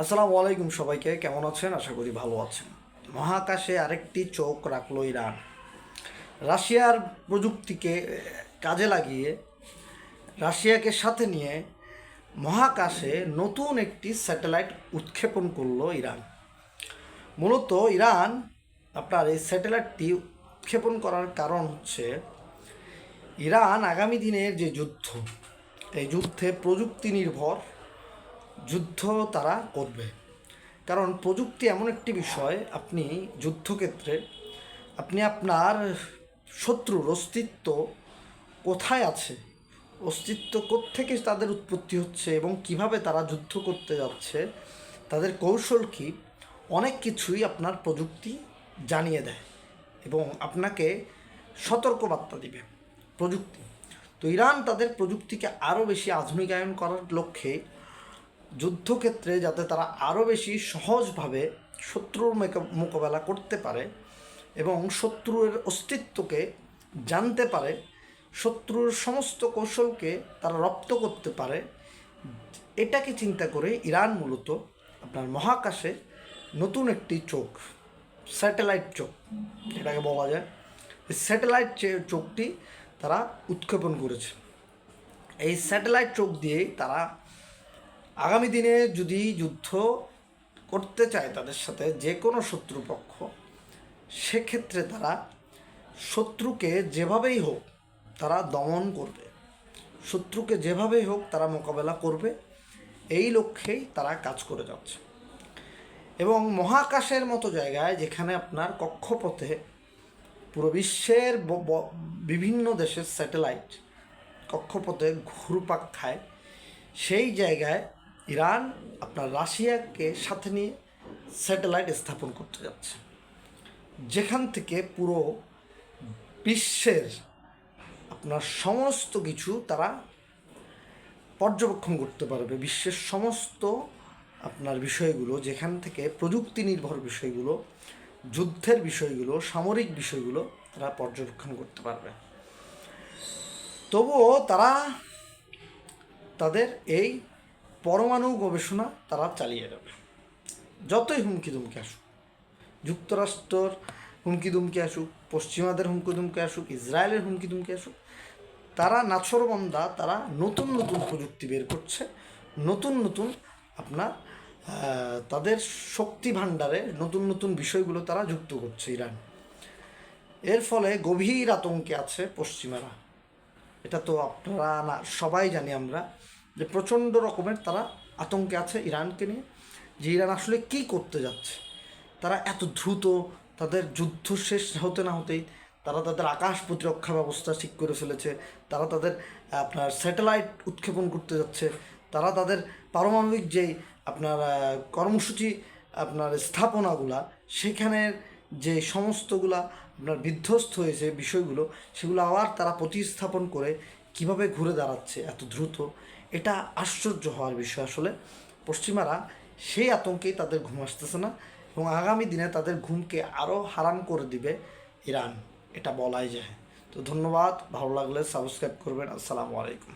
আসসালামু আলাইকুম সবাইকে, কেমন আছেন? আশা করি ভালো আছেন। মহাকাশে আরেকটি চোখ রাখল ইরান। রাশিয়ার প্রযুক্তিকে কাজে লাগিয়ে রাশিয়াকে সাথে নিয়ে মহাকাশে নতুন একটি স্যাটেলাইট উৎক্ষেপণ করল ইরান। মূলত ইরান আপনার এই স্যাটেলাইটটি উৎক্ষেপণ করার কারণ হচ্ছে ইরান আগামী দিনের যে যুদ্ধ, এই যুদ্ধে প্রযুক্তি নির্ভর যুদ্ধ তারা করবে। কারণ প্রযুক্তি এমন একটি বিষয়, আপনি যুদ্ধক্ষেত্রে, আপনি আপনার শত্রুর অস্তিত্ব কোথায় আছে? অস্তিত্ব কোত্থেকে তাদের উৎপত্তি হচ্ছে এবং কীভাবে তারা যুদ্ধ করতে যাচ্ছে? তাদের কৌশল কী? অনেক কিছুই আপনার প্রযুক্তি জানিয়ে দেয় এবং আপনাকে সতর্কবার্তা দিবে প্রযুক্তি। তো ইরান তাদের প্রযুক্তিকে আরও বেশি আধুনিকায়ন করার লক্ষ্যে যুদ্ধক্ষেত্রে যাতে তারা আরও বেশি সহজভাবে শত্রুর মোকাবেলা করতে পারে এবং শত্রুর অস্তিত্বকে জানতে পারে, শত্রুর সমস্ত কৌশলকে তারা রপ্ত করতে পারে, এটাকে চিন্তা করে ইরান মূলত আপনার মহাকাশে নতুন একটি চোখ, স্যাটেলাইট চোখ এটাকে বলা যায়। স্যাটেলাইট চোখটি তারা উৎক্ষেপণ করেছে। এই স্যাটেলাইট চোখ দিয়েই তারা আগামী দিনে যদি যুদ্ধ করতে চায় তাদের সাথে যে কোনো শত্রুপক্ষ সেক্ষেত্রে তারা শত্রুকে যেভাবেই হোক তারা দমন করবে। শত্রুকে যেভাবেই হোক তারা মোকাবেলা করবে। এই লক্ষ্যেই তারা কাজ করে যাচ্ছে। এবং মহাকাশের মতো জায়গায় যেখানে আপনার কক্ষপথে পুরো বিশ্বের বিভিন্ন দেশের স্যাটেলাইট কক্ষপথে ঘুরপাক খায়, সেই জায়গায় ইরান আপনার রাশিয়াকে সাথে নিয়ে স্যাটেলাইট স্থাপন করতে যাচ্ছে। যেখান থেকে পুরো বিশ্বের আপনার সমস্ত কিছু তারা পর্যবেক্ষণ করতে পারবে। বিশ্বের সমস্ত আপনার বিষয়গুলো, যেখান থেকে প্রযুক্তি নির্ভর বিষয়গুলো, যুদ্ধের বিষয়গুলো, সামরিক বিষয়গুলো তারা পর্যবেক্ষণ করতে পারবে। তবুও তারা তাদের এই পরমাণু গবেষণা তারা চালিয়ে যাবে। যতই হুমকি দুমকি আসুক, যুক্তরাষ্ট্রর হুমকি দুমকি আসুক, পশ্চিমাদের হুমকি দুমকি আসুক, ইসরায়েলের হুমকি দুমকি আসুক, তারা নাছরবন্দা তারা নতুন নতুন প্রযুক্তি বের করছে, নতুন নতুন আপনার তাদের শক্তি ভাণ্ডারে নতুন নতুন বিষয়গুলো তারা যুক্ত করছে ইরান। এর ফলে গভীর আতঙ্কে আছে পশ্চিমারা। এটা তো আপনারা না, সবাই জানি আমরা যে প্রচণ্ড রকমের তারা আতঙ্কে আছে ইরানকে নিয়ে, যে ইরান আসলে কী করতে যাচ্ছে। তারা এত দ্রুত তাদের যুদ্ধ শেষ হতে না হতেই তারা তাদের আকাশ প্রতিরক্ষা ব্যবস্থা ঠিক করে ফেলেছে, তারা তাদের, আপনার স্যাটেলাইট উৎক্ষেপণ করতে যাচ্ছে, তারা তাদের পারমাণবিক যেই আপনার কর্মসূচি, আপনার স্থাপনাগুলা, সেখানের যে সমস্তগুলা আপনার বিধ্বস্ত হয়েছে বিষয়গুলো, সেগুলো আবার তারা প্রতিস্থাপন করে কীভাবে ঘুরে দাঁড়াচ্ছে এত দ্রুত এটা আশ্চর্য হওয়ার বিষয় আসলে। পশ্চিমারা সেই আতঙ্কেই তাদের ঘুম আসতেছে না এবং আগামী দিনে তাদের ঘুমকে আরও হারাম করে দিবে ইরান, এটা বলাই যায়। তো ধন্যবাদ, ভালো লাগলে সাবস্ক্রাইব করবেন। আসসালামু আলাইকুম।